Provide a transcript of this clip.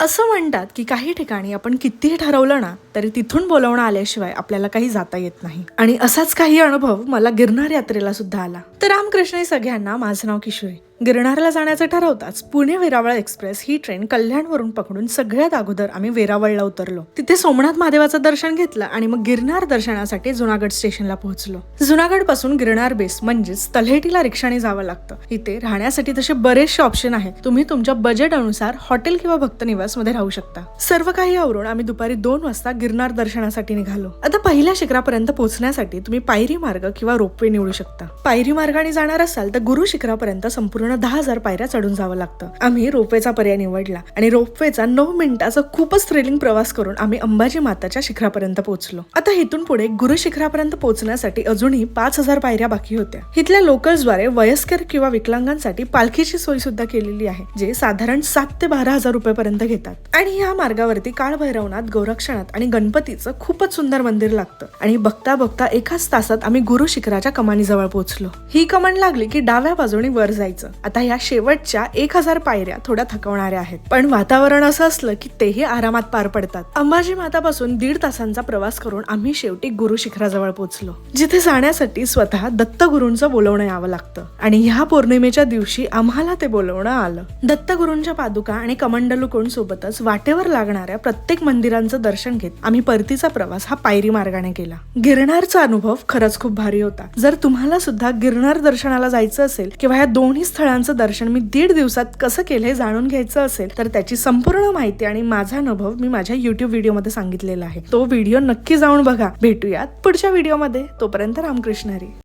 असं म्हणतात की काही ठिकाणी आपण कितीही ठरवलं ना तरी तिथून बोलवणं आल्याशिवाय आपल्याला काही जाता येत नाही. आणि असाच काही अनुभव मला गिरनार यात्रेला सुद्धा आला. तर रामकृष्ण सगळ्यांना माझं नाव किशोरी. गिरनारला जाण्याचं ठरवताच पुणे वेरावळ एक्सप्रेस ही ट्रेन कल्याणवरून पकडून सगळ्यात अगोदर आम्ही वेरावळला उतरलो. तिथे सोमनाथ महादेवाचं दर्शन घेतलं आणि मग गिरनार दर्शनासाठी जुनागड स्टेशनला पोहोचलो. जुनागडपासून गिरनार बेस म्हणजेच तलहेटीला रिक्षाने जावं लागतं. इथे राहण्यासाठी तसे बरेचसे ऑप्शन आहेत. तुम्ही तुमच्या बजेट अनुसार हॉटेल किंवा भक्त निवासमध्ये राहू शकता. सर्व काही आवरून आम्ही दुपारी दोन वाजता गिरनार दर्शनासाठी निघालो. आता पहिल्या शिखरापर्यंत पोहोचण्यासाठी तुम्ही पायरी मार्ग किंवा रोपवे निवडू शकता. पायरी मार्गाने जाणार असाल तर गुरु शिखरापर्यंत संपूर्ण दहा हजार पायऱ्या चढून जावं लागतं. आम्ही रोपवेचा पर्याय निवडला आणि रोपवेचा नऊ मिनिटाचा खूपच थ्रिलिंग प्रवास करून आम्ही अंबाजी माताच्या शिखरापर्यंत पोहोचलो. आता इथून पुढे गुरु शिखरापर्यंत पोहोचण्यासाठी अजूनही पाच हजार पायऱ्या बाकी होत्या. इथल्या लोकल्सद्वारे वयस्कर किंवा विकलांगांसाठी पालखीची सोय सुद्धा केलेली आहे जे साधारण सात ते बारा हजार रुपयापर्यंत घेतात. आणि या मार्गावरती काळभैरवनाथ गोरक्षणात आणि गणपतीचं खूपच सुंदर मंदिर लागतं. आणि बघता बघता एकाच तासात आम्ही गुरु शिखराच्या कमानीजवळ पोहोचलो. ही कमान लागली की डाव्या बाजूने वर जायचं. आता या शेवटच्या एक हजार पायऱ्या थोड्या थकवणाऱ्या आहेत. पण वातावरण असं असलं की तेही आरामात पार पडतात. अंबाजी मातापासून दीड तासांचा प्रवास करून आम्ही शेवटी गुरु शिखराजवळ पोहोचलो जिथे जाण्यासाठी स्वतः दत्तगुरूंचं बोलवणं यावं लागतं. आणि ह्या पौर्णिमेच्या दिवशी आम्हाला ते बोलवणं आलं. दत्तगुरूंच्या पादुका आणि कमंडलुकोण सोबतच वाटेवर लागणाऱ्या प्रत्येक मंदिरांचं दर्शन घेत आम्ही परतीचा प्रवास हा पायरी मार्गाने केला. गिरनारचा अनुभव खरंच खूप भारी होता. जर तुम्हाला सुद्धा गिरनार दर्शनाला जायचं असेल किंवा या दोन्ही स्थळ स्थळांचं दर्शन मी दीड दिवसात कसं केलं हे जाणून घ्यायचं असेल तर त्याची संपूर्ण माहिती आणि माझा अनुभव मी माझ्या युट्यूब व्हिडिओमध्ये सांगितलेला आहे. तो व्हिडिओ नक्की जाऊन बघा. भेटूयात पुढच्या व्हिडिओमध्ये. तोपर्यंत रामकृष्ण हरी.